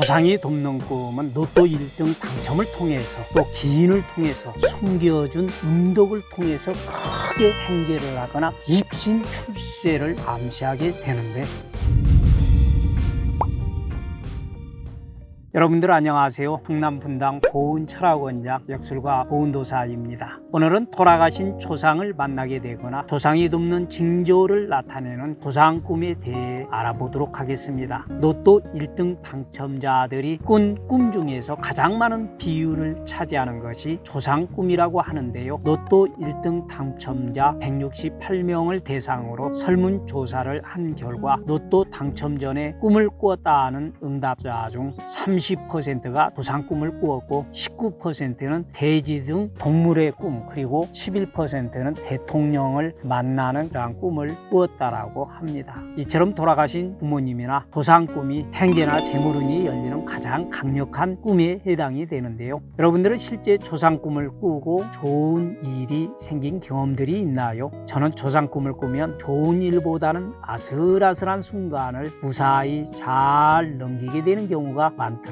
조상이 돕는 꿈은 로또 1등 당첨을 통해서 또 기인을 통해서 숨겨준 음덕을 통해서 크게 행제를 하거나 입신 출세를 암시하게 되는데 여러분들 안녕하세요. 흥남 분당 보은 철학원장 역술가 보은도사입니다. 오늘은 돌아가신 조상을 만나게 되거나 조상이 돕는 징조를 나타내는 조상 꿈에 대해 알아보도록 하겠습니다. 로또 1등 당첨자들이 꾼 꿈 중에서 가장 많은 비율을 차지하는 것이 조상 꿈이라고 하는데요. 로또 1등 당첨자 168명을 대상으로 설문 조사를 한 결과 로또 당첨 전에 꿈을 꾸었다 하는 응답자 중30% 가 조상 꿈을 꾸었고 19%는 돼지 등 동물의 꿈 그리고 11%는 대통령을 만나는 그러한 꿈을 꾸었다라고 합니다. 이처럼 돌아가신 부모님이나 조상 꿈이 행제나 재물운이 열리는 가장 강력한 꿈에 해당이 되는데요. 여러분들은 실제 조상 꿈을 꾸고 좋은 일이 생긴 경험들이 있나요? 저는 조상 꿈을 꾸면 좋은 일보다는 아슬아슬한 순간을 무사히 잘 넘기게 되는 경우가 많더라고요.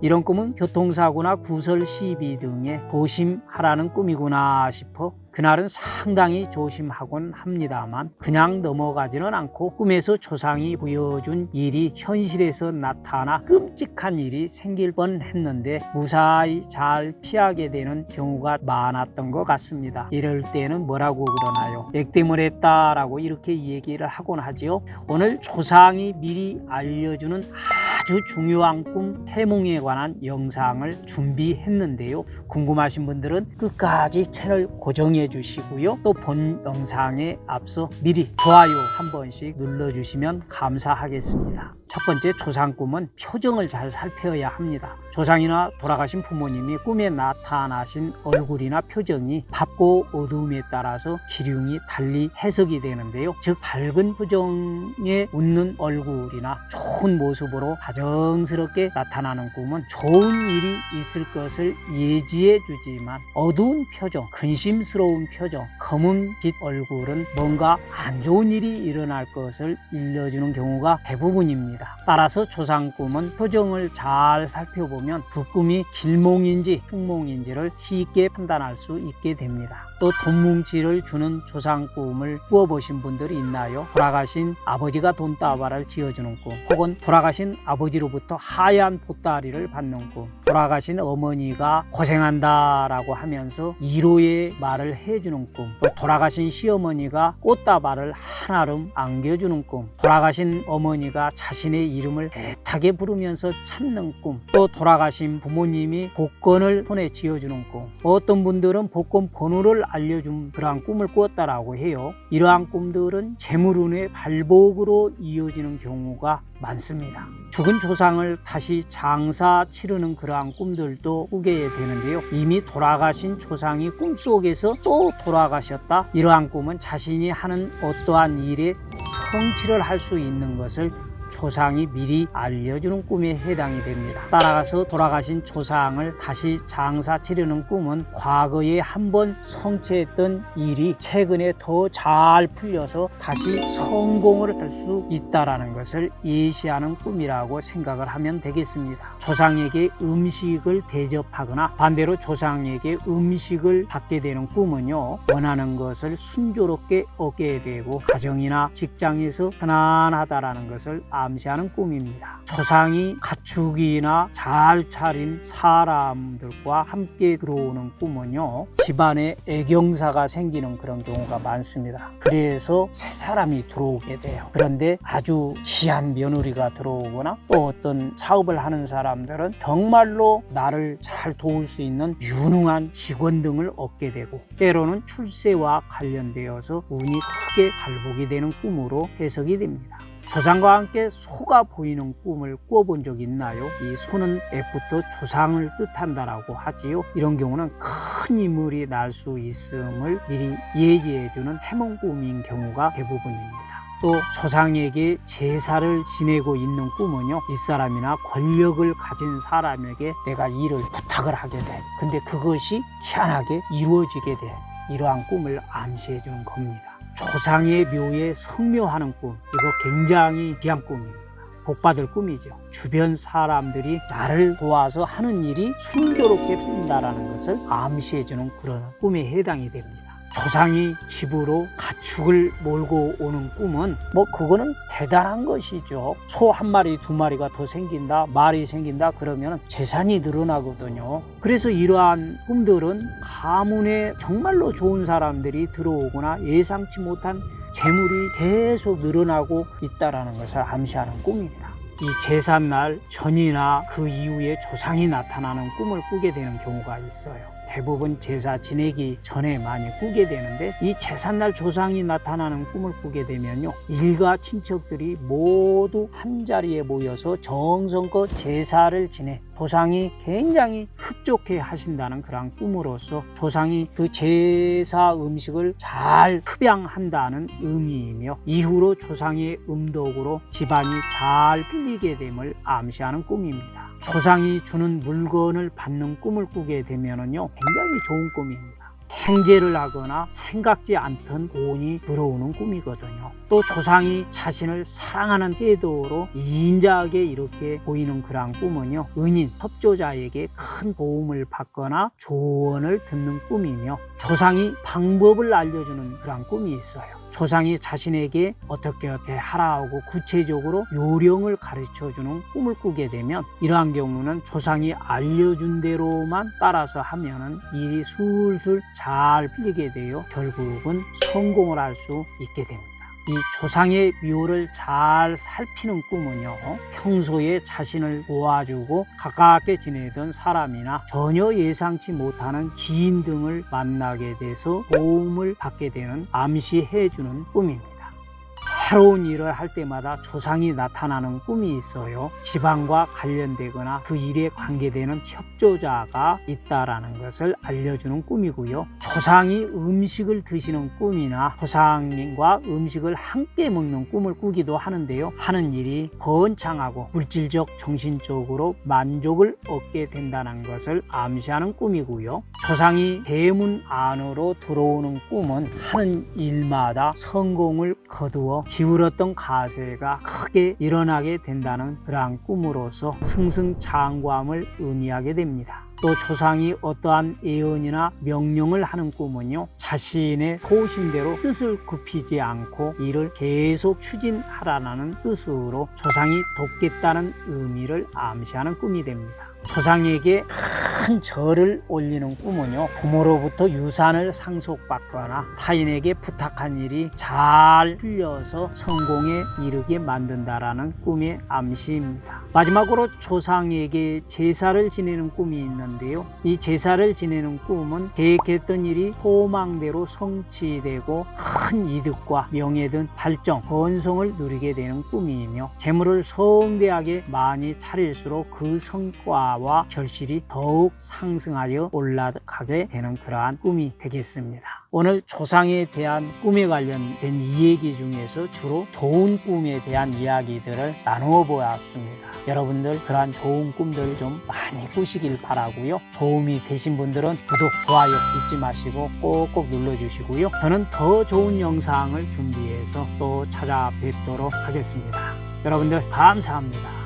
이런 꿈은 교통사고나 구설 시비 등에 조심하라는 꿈이구나 싶어 그날은 상당히 조심하곤 합니다만 그냥 넘어가지는 않고 꿈에서 조상이 보여준 일이 현실에서 나타나 끔찍한 일이 생길 뻔 했는데 무사히 잘 피하게 되는 경우가 많았던 것 같습니다. 이럴 때는 뭐라고 그러나요? 액땜을 했다라고 이렇게 얘기를 하곤 하지요. 오늘 조상이 미리 알려주는 아주 중요한 꿈 해몽에 관한 영상을 준비했는데요. 궁금하신 분들은 끝까지 채널 고정해 주시고요. 또 본 영상에 앞서 미리 좋아요 한 번씩 눌러주시면 감사하겠습니다. 첫 번째 조상 꿈은 표정을 잘 살펴야 합니다. 조상이나 돌아가신 부모님이 꿈에 나타나신 얼굴이나 표정이 밝고 어두움에 따라서 기륭이 달리 해석이 되는데요. 즉 밝은 표정에 웃는 얼굴이나 좋은 모습으로 다정스럽게 나타나는 꿈은 좋은 일이 있을 것을 예지해 주지만 어두운 표정, 근심스러운 표정, 검은 빛 얼굴은 뭔가 안 좋은 일이 일어날 것을 일러주는 경우가 대부분입니다. 따라서 조상 꿈은 표정을 잘 살펴보면 그 꿈이 길몽인지 흉몽인지를 쉽게 판단할 수 있게 됩니다. 또 돈뭉치를 주는 조상 꿈을 꾸어보신 분들이 있나요? 돌아가신 아버지가 돈다발을 지어주는 꿈, 혹은 돌아가신 아버지로부터 하얀 보따리를 받는 꿈, 돌아가신 어머니가 고생한다 라고 하면서 위로의 말을 해주는 꿈, 또 돌아가신 시어머니가 꽃다발을 한아름 안겨주는 꿈, 돌아가신 어머니가 자신의 이름을 애타게 부르면서 찾는 꿈, 또 돌아가신 부모님이 복권을 손에 쥐어주는 꿈, 어떤 분들은 복권 번호를 알려준 그러한 꿈을 꾸었다라고 해요. 이러한 꿈들은 재물운의 발복으로 이어지는 경우가 많습니다. 죽은 조상을 다시 장사 치르는 그러한 꿈들도 꾸게 되는데요. 이미 돌아가신 조상이 꿈속에서 또 돌아가셨다. 이러한 꿈은 자신이 하는 어떠한 일에 성취를 할 수 있는 것을 조상이 미리 알려주는 꿈에 해당이 됩니다. 따라가서 돌아가신 조상을 다시 장사 치르는 꿈은 과거에 한 번 성취했던 일이 최근에 더 잘 풀려서 다시 성공을 할 수 있다라는 것을 예시하는 꿈이라고 생각을 하면 되겠습니다. 조상에게 음식을 대접하거나 반대로 조상에게 음식을 받게 되는 꿈은요 원하는 것을 순조롭게 얻게 되고 가정이나 직장에서 편안하다라는 것을 암시하는 꿈입니다. 조상이 가축이나 잘 차린 사람들과 함께 들어오는 꿈은요 집안에 애경사가 생기는 그런 경우가 많습니다. 그래서 새 사람이 들어오게 돼요. 그런데 아주 귀한 며느리가 들어오거나 또 어떤 사업을 하는 사람들은 정말로 나를 잘 도울 수 있는 유능한 직원 등을 얻게 되고 때로는 출세와 관련되어서 운이 크게 발복이 되는 꿈으로 해석이 됩니다. 조상과 함께 소가 보이는 꿈을 꾸어본 적 있나요? 이 소는 애부터 조상을 뜻한다라고 하지요. 이런 경우는 큰 인물이 날 수 있음을 미리 예지해주는 해몽 꿈인 경우가 대부분입니다. 또 조상에게 제사를 지내고 있는 꿈은요 윗사람이나 권력을 가진 사람에게 내가 일을 부탁을 하게 돼 근데 그것이 희한하게 이루어지게 돼 이러한 꿈을 암시해 주는 겁니다 조상의 묘에 성묘하는 꿈 이거 굉장히 귀한 꿈입니다 복받을 꿈이죠. 주변 사람들이 나를 도와서 하는 일이 순조롭게 풀린다라는 것을 암시해주는 그런 꿈에 해당이 됩니다. 조상이 집으로 가축을 몰고 오는 꿈은 뭐 그거는 대단한 것이죠. 소 한 마리 두 마리가 더 생긴다, 말이 생긴다 그러면 재산이 늘어나거든요. 그래서 이러한 꿈들은 가문에 정말로 좋은 사람들이 들어오거나 예상치 못한 재물이 계속 늘어나고 있다라는 것을 암시하는 꿈입니다. 이 제삿날 전이나 그 이후에 조상이 나타나는 꿈을 꾸게 되는 경우가 있어요. 대부분 제사 지내기 전에 많이 꾸게 되는데 이 제삿날 조상이 나타나는 꿈을 꾸게 되면요 일가 친척들이 모두 한 자리에 모여서 정성껏 제사를 지내 조상이 굉장히 흡족해 하신다는 그런 꿈으로서 조상이 그 제사 음식을 잘 흡양한다는 의미이며 이후로 조상의 음덕으로 집안이 잘 풀리게 됨을 암시하는 꿈입니다. 조상이 주는 물건을 받는 꿈을 꾸게 되면은요 굉장히 좋은 꿈입니다. 행제를 하거나 생각지 않던 돈이 들어오는 꿈이거든요. 또 조상이 자신을 사랑하는 태도로 인자하게 이렇게 보이는 그러한 꿈은요. 은인, 협조자에게 큰 도움을 받거나 조언을 듣는 꿈이며 조상이 방법을 알려주는 그러한 꿈이 있어요. 조상이 자신에게 어떻게 어떻게 하라고 구체적으로 요령을 가르쳐 주는 꿈을 꾸게 되면 이러한 경우는 조상이 알려준 대로만 따라서 하면은 일이 술술 잘 풀리게 되어 결국은 성공을 할 수 있게 됩니다. 이 조상의 묘를 잘 살피는 꿈은요, 평소에 자신을 도와주고 가깝게 지내던 사람이나 전혀 예상치 못하는 지인 등을 만나게 돼서 도움을 받게 되는 암시해주는 꿈입니다. 새로운 일을 할 때마다 조상이 나타나는 꿈이 있어요. 집안과 관련되거나 그 일에 관계되는 협조자가 있다라는 것을 알려주는 꿈이고요. 조상이 음식을 드시는 꿈이나 조상님과 음식을 함께 먹는 꿈을 꾸기도 하는데요. 하는 일이 번창하고 물질적, 정신적으로 만족을 얻게 된다는 것을 암시하는 꿈이고요. 조상이 대문 안으로 들어오는 꿈은 하는 일마다 성공을 거두어 기울었던 가세가 크게 일어나게 된다는 그러한 꿈으로서 승승장구함을 의미하게 됩니다. 또 조상이 어떠한 예언이나 명령을 하는 꿈은요 자신의 소신대로 뜻을 굽히지 않고 이를 계속 추진하라는 뜻으로 조상이 돕겠다는 의미를 암시하는 꿈이 됩니다. 조상에게 큰 절을 올리는 꿈은요 부모로부터 유산을 상속받거나 타인에게 부탁한 일이 잘 풀려서 성공에 이르게 만든다라는 꿈의 암시입니다. 마지막으로 조상에게 제사를 지내는 꿈이 있는데요. 이 제사를 지내는 꿈은 계획했던 일이 소망대로 성취되고 큰 이득과 명예 등 발전, 번성을 누리게 되는 꿈이며 재물을 성대하게 많이 차릴수록 그 성과와 결실이 더욱 상승하여 올라가게 되는 그러한 꿈이 되겠습니다. 오늘 조상에 대한 꿈에 관련된 이야기 중에서 주로 좋은 꿈에 대한 이야기들을 나누어 보았습니다. 여러분들 그러한 좋은 꿈들 좀 많이 꾸시길 바라고요. 도움이 되신 분들은 구독, 좋아요 잊지 마시고 꼭꼭 눌러주시고요. 저는 더 좋은 영상을 준비해서 또 찾아뵙도록 하겠습니다. 여러분들 감사합니다.